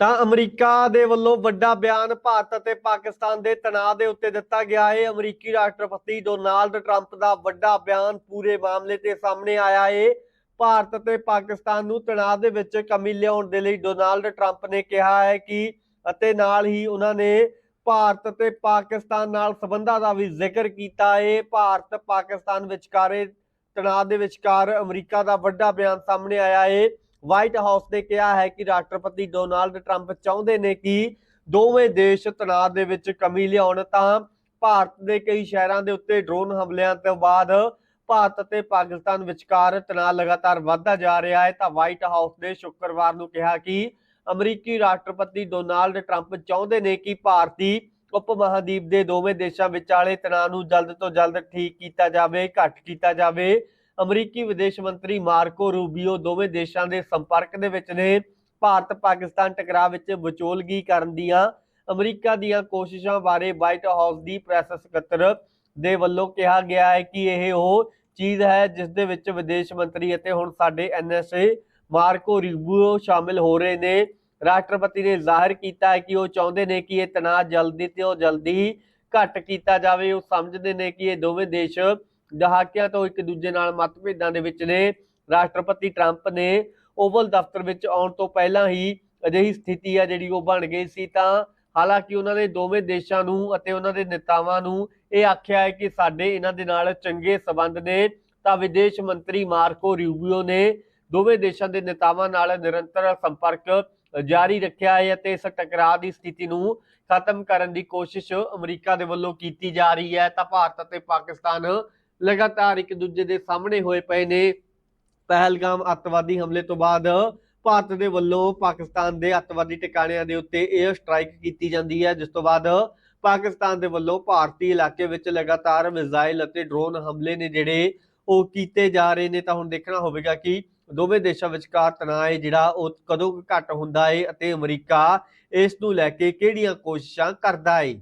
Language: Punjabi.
ਤਾਂ ਅਮਰੀਕਾ ਦੇ ਵੱਲੋਂ ਵੱਡਾ ਬਿਆਨ ਭਾਰਤ ਅਤੇ ਪਾਕਿਸਤਾਨ ਦੇ ਤਣਾਅ ਦੇ ਉੱਤੇ ਦਿੱਤਾ ਗਿਆ। ਹੈ ਅਮਰੀਕੀ ਰਾਸ਼ਟਰਪਤੀ ਡੋਨਾਲਡ ਟਰੰਪ ਦਾ ਵੱਡਾ ਬਿਆਨ ਪੂਰੇ ਮਾਮਲੇ ਤੇ ਸਾਹਮਣੇ ਆਇਆ ਹੈ ਭਾਰਤ ਅਤੇ ਪਾਕਿਸਤਾਨ ਨੂੰ ਤਣਾਅ ਦੇ ਵਿੱਚ ਕਮੀ ਲਿਆਉਣ ਦੇ ਲਈ ਡੋਨਾਲਡ ਟਰੰਪ ਨੇ ਕਿਹਾ ਹੈ ਕਿ ਅਤੇ ਨਾਲ ਹੀ ਉਹਨਾਂ ਨੇ ਭਾਰਤ ਤੇ ਪਾਕਿਸਤਾਨ ਨਾਲ ਸਬੰਧਾਂ ਦਾ ਵੀ ਜ਼ਿਕਰ ਕੀਤਾ ਹੈ ਭਾਰਤ ਪਾਕਿਸਤਾਨ ਵਿਚਕਾਰੇ ਤਣਾਅ ਦੇ ਵਿਚਕਾਰ ਅਮਰੀਕਾ ਦਾ ਵੱਡਾ ਬਿਆਨ ਸਾਹਮਣੇ ਆਇਆ ਹੈ ਵਾਈਟ ਹਾਊਸ ਨੇ ਕਿਹਾ ਹੈ ਕਿ ਰਾਸ਼ਟਰਪਤੀ ਡੋਨਾਲਡ ਟਰੰਪ ਚਾਹੁੰਦੇ ਨੇ ਕਿ ਦੋਵੇਂ ਦੇਸ਼ ਤਣਾਅ ਦੇ ਵਿੱਚ ਕਮੀ ਲਿਆਉਣ ਤਾਂ ਭਾਰਤ ਦੇ ਕਈ ਸ਼ਹਿਰਾਂ ਦੇ ਉੱਤੇ ਡਰੋਨ ਹਮਲਿਆਂ ਤੋਂ ਬਾਅਦ ਭਾਰਤ ਅਤੇ ਪਾਕਿਸਤਾਨ ਵਿਚਕਾਰ ਤਣਾਅ ਲਗਾਤਾਰ ਵਧਦਾ ਜਾ ਰਿਹਾ ਹੈ, ਤਾਂ ਵਾਈਟ ਹਾਊਸ ਨੇ ਸ਼ੁੱਕਰਵਾਰ ਨੂੰ ਕਿਹਾ ਕਿ ਅਮਰੀਕੀ ਰਾਸ਼ਟਰਪਤੀ ਡੋਨਾਲਡ ਟਰੰਪ ਚਾਹੁੰਦੇ ਨੇ ਕਿ ਭਾਰਤੀ ਉਪ ਮਹਾਦੀਪ ਦੇ ਦੋਵੇਂ ਦੇਸ਼ਾਂ ਵਿਚਾਲੇ ਤਣਾਅ ਨੂੰ ਜਲਦ ਤੋਂ ਜਲਦ ਠੀਕ ਕੀਤਾ ਜਾਵੇ, ਘੱਟ ਕੀਤਾ ਜਾਵੇ। ਅਮਰੀਕੀ ਵਿਦੇਸ਼ ਮੰਤਰੀ ਮਾਰਕੋ ਰੂਬੀਓ ਦੋਵੇਂ ਦੇਸ਼ਾਂ ਦੇ ਸੰਪਰਕ ਦੇ ਵਿੱਚ ਨੇ। ਭਾਰਤ, ਪਾਕਿਸਤਾਨ ਟਕਰਾਅ ਵਿੱਚ ਵਿਚੋਲਗੀ ਕਰਨ ਦੀਆਂ ਅਮਰੀਕਾ ਦੀਆਂ ਕੋਸ਼ਿਸ਼ਾਂ ਬਾਰੇ ਵਾਈਟ ਹਾਊਸ ਦੀ ਪ੍ਰੈਸ ਸਕੱਤਰ ਦੇ ਵੱਲੋਂ ਕਿਹਾ ਗਿਆ ਹੈ ਕਿ ਇਹ ਉਹ ਚੀਜ਼ ਹੈ ਜਿਸ ਦੇ ਵਿੱਚ ਵਿਦੇਸ਼ ਮੰਤਰੀ ਅਤੇ ਹੁਣ ਸਾਡੇ ਐਨਐਸਏ ਮਾਰਕੋ ਰੂਬੀਓ ਸ਼ਾਮਿਲ ਹੋ ਰਹੇ ਨੇ। ਰਾਸ਼ਟਰਪਤੀ ਨੇ ਜ਼ਾਹਿਰ ਕੀਤਾ ਹੈ ਕਿ ਉਹ ਚਾਹੁੰਦੇ ਨੇ ਕਿ ਇਹ ਤਣਾਅ ਜਲਦੀ ਤੋਂ ਜਲਦੀ ਘੱਟ ਕੀਤਾ ਜਾਵੇ। ਉਹ ਸਮਝਦੇ ਨੇ ਕਿ ਇਹ ਦੋਵੇਂ ਦੇਸ਼ ਦਹਾਕਿਆਂ ਤੋਂ ਇੱਕ ਦੂਜੇ ਨਾਲ ਮਤਭੇਦਾਂ ਦੇ ਵਿੱਚ ਨੇ। ਰਾਸ਼ਟਰਪਤੀ ਟਰੰਪ ਨੇ ਓਵਲ ਦਫ਼ਤਰ ਵਿੱਚ ਆਉਣ ਤੋਂ ਪਹਿਲਾਂ ਹੀ ਅਜਿਹੀ ਸਥਿਤੀ ਆ ਜਿਹੜੀ ਉਹ ਬਣ ਗਈ ਸੀ ਤਾਂ ਹਾਲਾਂਕਿ ਉਹਨਾਂ ਨੇ ਦੋਵੇਂ ਦੇਸ਼ਾਂ ਨੂੰ ਅਤੇ ਉਹਨਾਂ ਦੇ ਨੇਤਾਵਾਂ ਨੂੰ ਇਹ ਆਖਿਆ ਹੈ ਕਿ ਸਾਡੇ ਇਹਨਾਂ ਦੇ ਨਾਲ ਚੰਗੇ ਸਬੰਧ ਨੇ ਤਾਂ ਵਿਦੇਸ਼ ਮੰਤਰੀ ਮਾਰਕੋ ਰਿਊਬੀਓ ਨੇ ਦੋਵੇਂ ਦੇਸ਼ਾਂ ਦੇ ਨੇਤਾਵਾਂ ਨਾਲ ਨਿਰੰਤਰ ਸੰਪਰਕ ਜਾਰੀ ਰੱਖਿਆ ਹੈ ਅਤੇ ਇਸ ਟਕਰਾਅ ਦੀ ਸਥਿਤੀ ਨੂੰ ਖਤਮ ਕਰਨ ਦੀ ਕੋਸ਼ਿਸ਼ ਅਮਰੀਕਾ ਦੇ ਵੱਲੋਂ ਕੀਤੀ ਜਾ ਰਹੀ ਹੈ। ਤਾਂ ਭਾਰਤ ਅਤੇ ਪਾਕਿਸਤਾਨ ਲਗਾਤਾਰ ਇੱਕ ਦੂਜੇ ਦੇ ਸਾਹਮਣੇ ਹੋਏ ਪਏ ਨੇ। ਪਹਿਲਗਾਮ ਅੱਤਵਾਦੀ ਹਮਲੇ ਤੋਂ ਬਾਅਦ ਭਾਰਤ ਦੇ ਵੱਲੋਂ ਪਾਕਿਸਤਾਨ ਦੇ ਅੱਤਵਾਦੀ ਟਿਕਾਣਿਆਂ ਦੇ ਉੱਤੇ 에ਅਰ ਸਟ੍ਰਾਈਕ ਕੀਤੀ ਜਾਂਦੀ ਹੈ, ਜਿਸ ਤੋਂ ਬਾਅਦ ਪਾਕਿਸਤਾਨ ਦੇ ਵੱਲੋਂ ਭਾਰਤੀ ਇਲਾਕੇ ਵਿੱਚ ਲਗਾਤਾਰ ਮਿਜ਼ਾਈਲ ਅਤੇ ਡਰੋਨ ਹਮਲੇ ਨੇ ਜਿਹੜੇ ਉਹ ਕੀਤੇ ਜਾ ਰਹੇ ਨੇ। ਤਾਂ ਹੁਣ ਦੇਖਣਾ ਹੋਵੇਗਾ ਕਿ ਦੋਵੇਂ ਦੇਸ਼ਾਂ ਵਿਚਕਾਰ ਤਣਾਅ ਹੈ ਜਿਹੜਾ, ਉਹ ਕਦੋਂ ਕੁ ਘੱਟ ਹੁੰਦਾ ਹੈ ਅਤੇ ਅਮਰੀਕਾ ਇਸ ਨੂੰ ਲੈ ਕੇ ਕਿਹੜੀਆਂ ਕੋਸ਼ਿਸ਼ਾਂ ਕਰਦਾ ਹੈ।